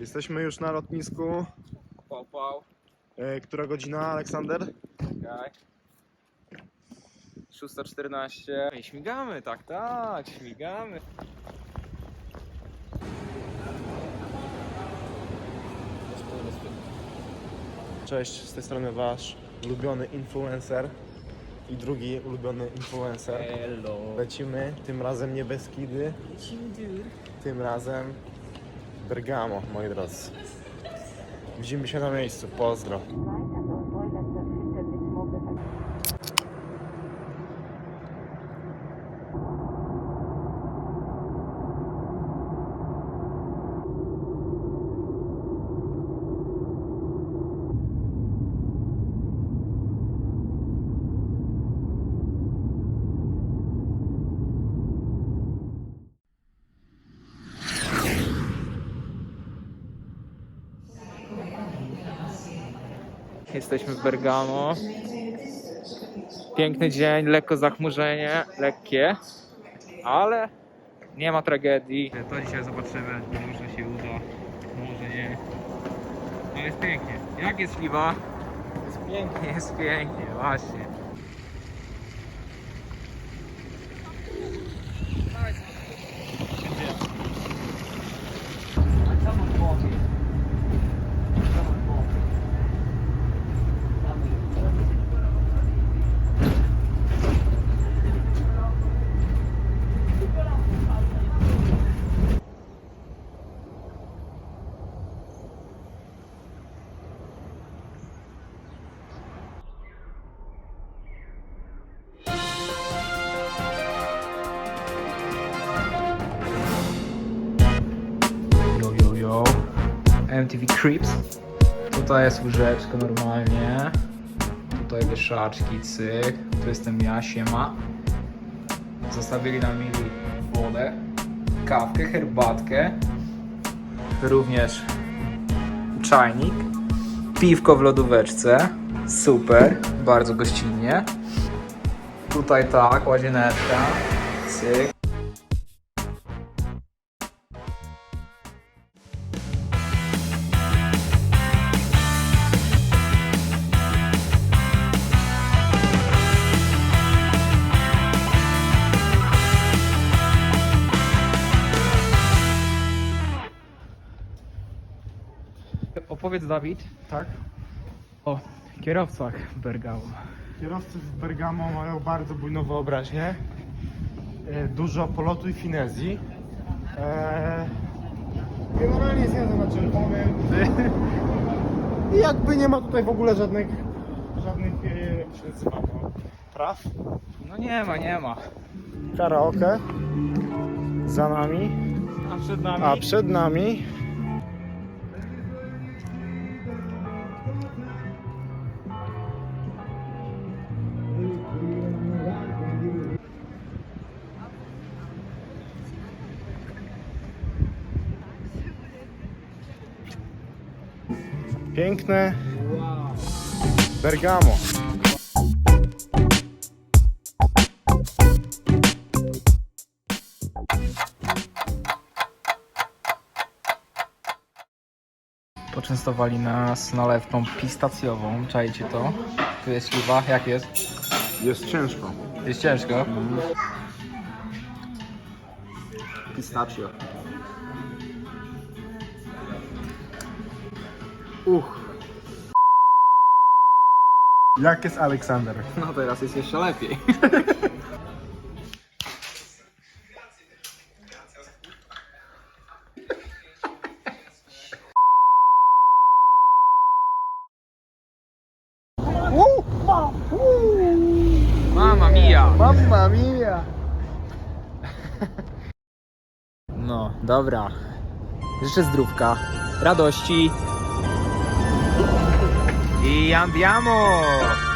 Jesteśmy już na lotnisku. Pał, pał. E, która godzina, Aleksander? Czekaj. 614. I śmigamy, tak, tak, śmigamy. Cześć, z tej strony wasz ulubiony influencer i drugi ulubiony influencer. Hello. Lecimy, tym razem nie Beskidy, tym razem Bergamo, moi drodzy. Widzimy się na miejscu, pozdro. Jesteśmy w Bergamo. Piękny dzień, lekko zachmurzenie, lekkie, ale nie ma tragedii. To dzisiaj zobaczymy, może się uda, może nie. Ale jest pięknie. Jak jest śliwa? Jest pięknie, jest pięknie, właśnie. MTV Creeps. Tutaj jest łyżeczka normalnie. Tutaj wieszaczki, cyk. Tu jestem ja, siema. Zostawili nam mieli wodę, kawkę, herbatkę. Również czajnik. Piwko w lodóweczce. Super, bardzo gościnnie. Tutaj tak, łazieneczka. Cyk. Opowiedz Dawid Tak? o kierowcach Bergamo. Kierowcy w Bergamo mają bardzo bujną wyobraźnię. E, Dużo polotu i finezji. E, Generalnie jest jazda na czerwonym. I jakby nie ma tutaj w ogóle żadnych, żadnych e, jak się nazywa to, praw. No nie ma, nie ma. Karaoke za nami, A przed nami? a przed nami piękne. Bergamo. Poczęstowali nas nalewką pistacjową. Czajcie to. Tu jest śliwa. Jak jest? Jest ciężko. Jest ciężko. Pistachio. Uch. Jak jest Aleksander? No teraz jest jeszcze lepiej. Ma, Mama mia! mamma mia! No, dobra. Życzę zdrówka, radości i andiamo!